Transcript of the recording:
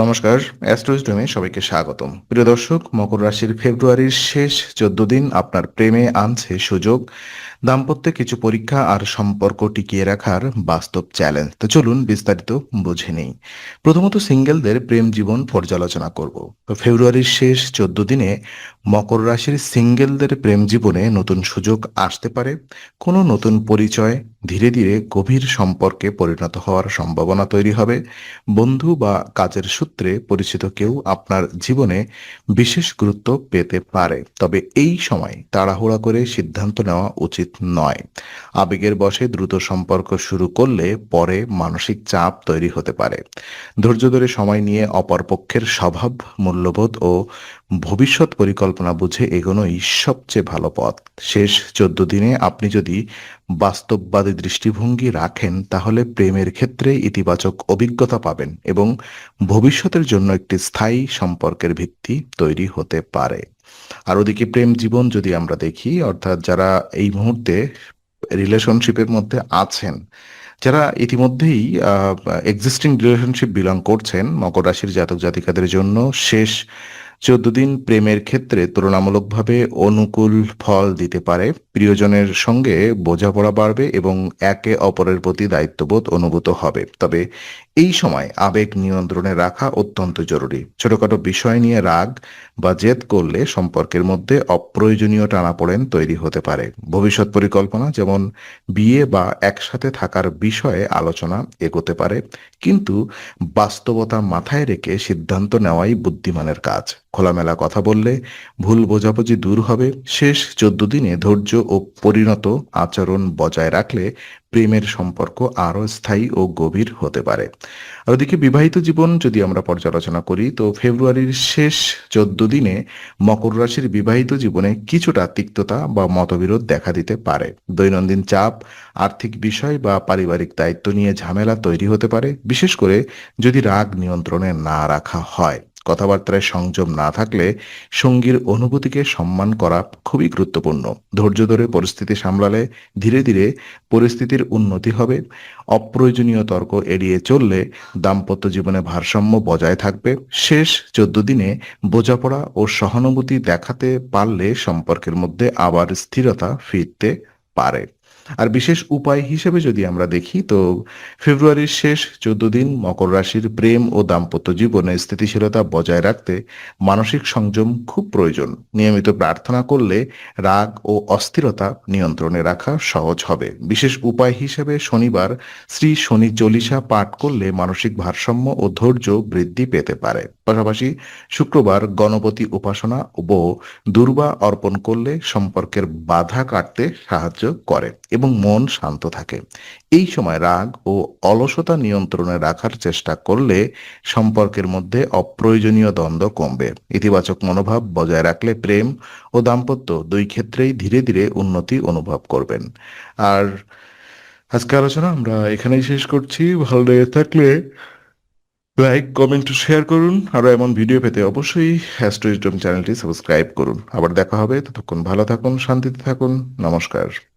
নমস্কার অ্যাস্ট্রোইস্টমে সবাইকে স্বাগতম। প্রিয় দর্শক, মকর রাশির ফেব্রুয়ারির শেষ চোদ্দ দিন আপনার প্রেমে আনছে সুযোগ। দাম্পত্যে কিছু পরীক্ষা আর সম্পর্ক টিকিয়ে রাখার বাস্তব চ্যালেঞ্জ। তো চলুন বিস্তারিত বুঝে নেই। প্রথমত সিঙ্গেলদের প্রেম জীবন পর্যালোচনা করব। তো ফেব্রুয়ারির শেষ চোদ্দ দিনে মকর রাশির সিঙ্গেলদের প্রেম জীবনে নতুন সুযোগ আসতে পারে। কোনো নতুন পরিচয় ধীরে ধীরে গভীর সম্পর্কে পরিণত হওয়ার সম্ভাবনা তৈরি হবে। বন্ধু বা কাজের সূত্রে পরিচিত কেউ আপনার জীবনে বিশেষ গুরুত্ব পেতে পারে। তবে এই সময় তাড়াহুড়া করে সিদ্ধান্ত নেওয়া উচিত নয়। আবেগের বশে দ্রুত সম্পর্ক শুরু করলে পরে মানসিক চাপ তৈরি হতে পারে। ধৈর্য ধরে সময় নিয়ে অপরপক্ষের স্বভাব, মূল্যবোধ ও ভবিষ্যৎ পরিকল্পনা বুঝে এগোনোই সবচেয়ে ভালো পথ। শেষ চোদ্দ দিনে আপনি যদি বাস্তববাদী দৃষ্টিভঙ্গি রাখেন, তাহলে প্রেমের ক্ষেত্রে ইতিবাচক অভিজ্ঞতা পাবেন এবং ভবিষ্যতের জন্য একটি স্থায়ী সম্পর্কের ভিত্তি তৈরি হতে পারে। আর ওদিকে প্রেম জীবন যদি আমরা দেখি, অর্থাৎ যারা এই মুহূর্তে রিলেশনশিপের মধ্যে আছেন, যারা ইতিমধ্যেই এক্সিস্টিং রিলেশনশিপ বিলং করছেন, মকর রাশির জাতক জাতিকাদের জন্য শেষ চোদ্দ দিন প্রেমের ক্ষেত্রে তুলনামূলকভাবে অনুকূল ফল দিতে পারে। প্রিয়জনের সঙ্গে বোঝাপড়া বাড়বে এবং একে অপরের প্রতি দায়িত্ববোধ অনুভূত হবে। তবে এই সময় আবেগ নিয়ন্ত্রণে রাখা অত্যন্ত জরুরি। ছোটখাটো বিষয় নিয়ে রাগ বা জেদ করলে সম্পর্কের মধ্যে অপ্রয়োজনীয় টানাপোড়েন তৈরি হতে পারে। ভবিষ্যৎ পরিকল্পনা যেমন বিয়ে বা একসাথে থাকার বিষয়ে আলোচনা এগোতে পারে, কিন্তু বাস্তবতা মাথায় রেখে সিদ্ধান্ত নেওয়াই বুদ্ধিমানের কাজ। খোলামেলা কথা বললে ভুল বোঝাবুঝি দূর হবে। শেষ চোদ্দ দিনে ধৈর্য ও পরিণত আচরণ বজায় রাখলে প্রেমের সম্পর্ক আরও স্থায়ী ও গভীর হতে পারে। আর ওদিকে বিবাহিত জীবন যদি আমরা পর্যালোচনা করি, তো ফেব্রুয়ারির শেষ চোদ্দ দিনে মকর রাশির বিবাহিত জীবনে কিছুটা তিক্ততা বা মতবিরোধ দেখা দিতে পারে। দৈনন্দিন চাপ, আর্থিক বিষয় বা পারিবারিক দায়িত্ব নিয়ে ঝামেলা তৈরি হতে পারে। বিশেষ করে যদি রাগ নিয়ন্ত্রণে না রাখা হয়। কথাবার্তায় সংযম না থাকলে সঙ্গীর অনুভূতিকে সম্মান করা খুবই গুরুত্বপূর্ণ। ধৈর্য ধরে পরিস্থিতি সামলালে ধীরে ধীরে পরিস্থিতির উন্নতি হবে। অপ্রয়োজনীয় তর্ক এড়িয়ে চললে দাম্পত্য জীবনে ভারসাম্য বজায় থাকবে। শেষ চোদ্দ দিনে বোঝাপড়া ও সহানুভূতি দেখাতে পারলে সম্পর্কের মধ্যে আবার স্থিরতা ফিরতে পারে। আর বিশেষ উপায় হিসেবে যদি আমরা দেখি, তো ফেব্রুয়ারির শেষ চোদ্দ দিন মকর রাশির প্রেম ও দাম্পত্য জীবনে স্থিতিশীলতা বজায় রাখতে মানসিক সংযম খুব প্রয়োজন। নিয়মিত প্রার্থনা করলে রাগ ও অস্থিরতা নিয়ন্ত্রণে রাখা সহজ হবে। বিশেষ উপায় হিসেবে শনিবার শ্রী শনি চলিসা পাঠ করলে মানসিক ভারসাম্য ও ধৈর্য বৃদ্ধি পেতে পারে। পাশাপাশি শুক্রবার গণপতি উপাসনা ও দুর্বা অর্পণ করলে সম্পর্কের বাধা কাটতে সাহায্য করে। এবং মন শান্ত থাকে। এই সময় রাগ ও অলসতা নিয়ন্ত্রণে রাখার চেষ্টা করলে সম্পর্কের মধ্যে অপ্রয়োজনীয় দ্বন্দ্ব কমবে। ইতিবাচক মনোভাব বজায় রাখলে প্রেম ও দাম্পত্য দুই ক্ষেত্রেই ধীরে ধীরে উন্নতি অনুভব করবেন। আর আজকে আলোচনা আমরা এখানেই শেষ করছি। ভালো লেগে থাকলে লাইক, কমেন্ট, শেয়ার করুন। আরও এমন ভিডিও পেতে অবশ্যই হ্যাস্টোইজডম চ্যানেলটি সাবস্ক্রাইব করুন। আবার দেখা হবে। ততক্ষণ ভালো থাকুন, শান্তিতে থাকুন। নমস্কার।